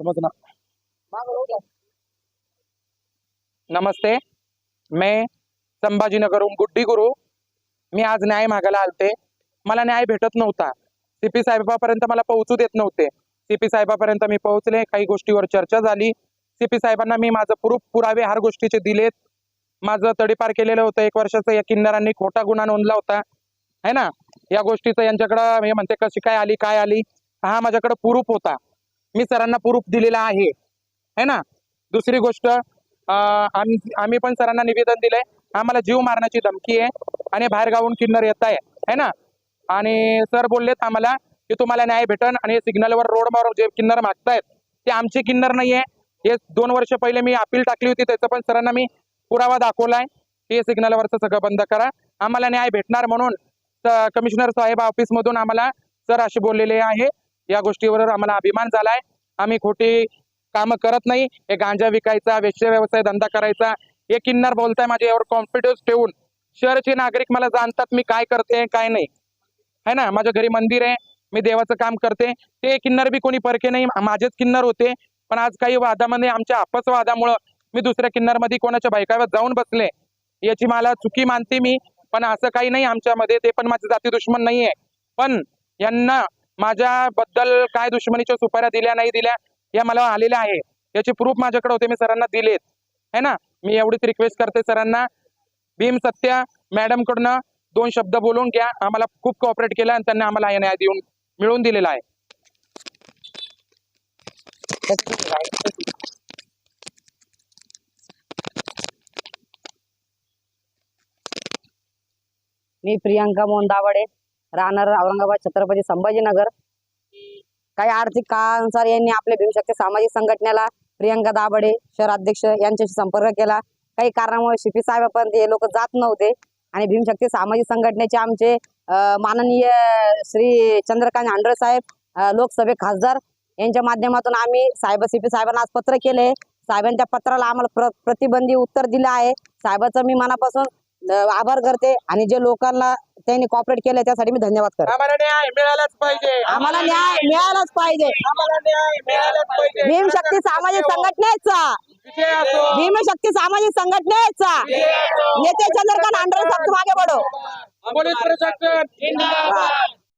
समझना नमस्ते. मैं संभाजीनगरहून गुड्डी गुरु. मी आज न्याय मागायला आलते. मला न्याय भेटत नव्हता. सीपी साहेबापर्यंत मला पोहोचू देत नव्हते. सीपी साहेबापर्यंत मी पोहोचले काही गोष्टीवर चर्चा झाली. सीपी साहेबांना मी माझं प्रूफ पुरावे हर गोष्टीचे दिलेत. माझं तडीपार केलेलं होतं. एक वर्षाचं या किन्नरांनी खोटा गुन्हा नोंदला होता. है ना? या गोष्टीचं यांच्याकडं हे म्हणते कशी काय आली काय आली? हा माझ्याकडे प्रूफ होता. मी सरांना प्रूफ दिलेला आहे. है ना? दुसरी गोष्ट आम्ही पण सरांना निवेदन दिलंय. आम्हाला जीव मारण्याची धमकी आहे आणि बाहेर गावून किन्नर येत आहे है ना? आणि सर बोललेत आम्हाला की तुम्हाला न्याय भेटन आणि सिग्नलवर रोडवर जे किन्नर मागतायत ते आमचे किन्नर नाहीये. हे दोन वर्ष पहिले मी अपील टाकली होती त्याचं पण सरांना मी पुरावा दाखवलाय. की सिग्नलवरचं सगळं बंद करा. आम्हाला न्याय भेटणार म्हणून कमिशनर साहेब ऑफिस मधून आम्हाला सर असे बोललेले आहे. या गोष्टीवर आम्हाला अभिमान झालाय. आम्ही खोटी कामं करत नाही. हे गांजा विकायचा वेश्य व्यवसाय धंदा करायचा. हे किन्नर बोलताय माझ्या यावर कॉन्फिडन्स ठेवून. शहरचे नागरिक मला जाणतात मी काय करते काय नाही. है ना? माझ्या घरी मंदिर आहे. मी देवाचं काम करते. ते किन्नर बी कोणी परके नाही. माझेच किन्नर होते. पण आज काही वादामध्ये आमच्या आपस वादामुळं मी दुसऱ्या किन्नरमध्ये कोणाच्या बायकावर जाऊन बसले. याची मला चुकी मानते मी. पण असं काही नाही आमच्यामध्ये. ते पण माझे जाती दुश्मन नाहीये. पण यांना माझ्याबद्दल काय दुश्मनीच्या सुपाऱ्या दिल्या नाही दिल्या या मला आलेल्या आहे. याचे प्रूफ माझ्याकडे होते मी सरांना दिलेत. है ना? मी एवढीच रिक्वेस्ट करते सरांना. भीम सत्या मॅडम कडनं दोन शब्द बोलून घ्या. आम्हाला खूप कॉपरेट केलं आणि त्यांना आम्हाला हा न्याय देऊन मिळवून दिलेला आहे. मी प्रियांका मोहन राहणार औरंगाबाद छत्रपती संभाजीनगर. काही आर्थिक काळानुसार यांनी आपल्या भीमशक्ती सामाजिक संघटनेला प्रियंका दाभडे शहर अध्यक्ष यांच्याशी संपर्क केला. काही कारणामुळे शिपी साहेबापर्यंत हे लोक जात नव्हते आणि भीमशक्ती सामाजिक संघटनेचे आमचे माननीय श्री चंद्रकांत हांडरे साहेब लोकसभे खासदार यांच्या माध्यमातून आम्ही साहेब सीपी साहेबांना आज पत्र केले. साहेबांच्या पत्राला आम्हाला प्र प्रतिबंधी उत्तर दिलं आहे. साहेबाचं मी मनापासून आभार करते आणि जे लोकांना त्यांनी कॉपरेट केलं त्यासाठी मी धन्यवाद करते. आम्हाला न्याय मिळालाच पाहिजे. आम्हाला न्याय मिळालाच पाहिजे. आम्हाला न्याय मिळालाच पाहिजे. भीमशक्ती सामाजिक संघटनेचा. विजय असो. भीमशक्ती सामाजिक संघटनेचा. नेते चंद्रकांत आंध्र सबसे मागे बडो पोलीस प्रशासन जिंदाबाद.